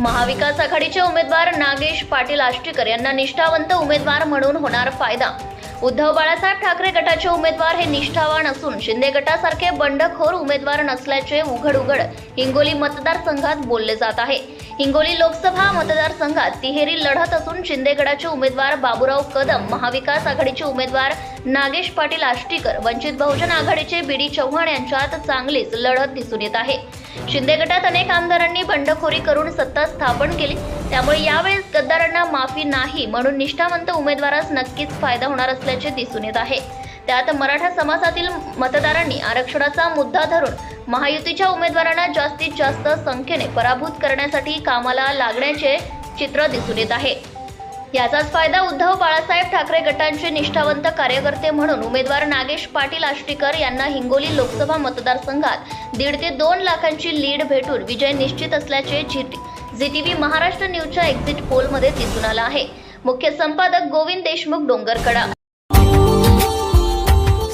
महाविकास आघाडीचे उमेदवार नागेश पाटील आष्टीकर यांना निष्ठावंत उमेदवार म्हणून होणार फायदा. उद्धव बाळासाहेब ठाकरे गटाचे उमेदवार हे निष्ठावान असून शिंदे गटासारखे बंडखोर उमेदवार नसल्याचे उघड उघड हिंगोली मतदारसंघात बोलले जात आहे. हिंगोली लोकसभा मतदारसंघात तिहेरी लढत असून शिंदेगडाचे उमेदवार बाबूराव कदम महाविकास आघाडीचे उमेदवार नागेश पाटील आष्टीकर वंचित बहुजन आघाडीचे बी डी चव्हाण यांच्यात चांगलीच लढत दिसून येत आहे. शिंदे गटात अनेक आमदारांनी बंडखोरी करून सत्ता स्थापन केली. त्यामुळे यावेळेस गद्दारांना माफी नाही म्हणून निष्ठावंत उमेदवारास नक्कीच फायदा होणार असल्याचे दिसून येत आहे. त्यात मराठा समाजातील मतदारांनी आरक्षणाचा मुद्दा धरून महायुतीच्या उमेदवारांना जास्तीत जास्त संख्येने पराभूत करण्यासाठी कामाला लागण्याचे चित्र दिसून येत आहे. याचाच फायदा उद्धव बाळासाहेब ठाकरे गटांचे निष्ठावंत कार्यकर्ते म्हणून उमेदवार नागेश पाटील आष्टीकर यांना हिंगोली लोकसभा मतदारसंघात दीड ते दोन लाखांची लीड भेटून विजय निश्चित असल्याचे झी व्ही महाराष्ट्र न्यूजच्या एक्झिट पोलमध्ये दिसून आलं आहे. मुख्य संपादक गोविंद देशमुख डोंगरकडा.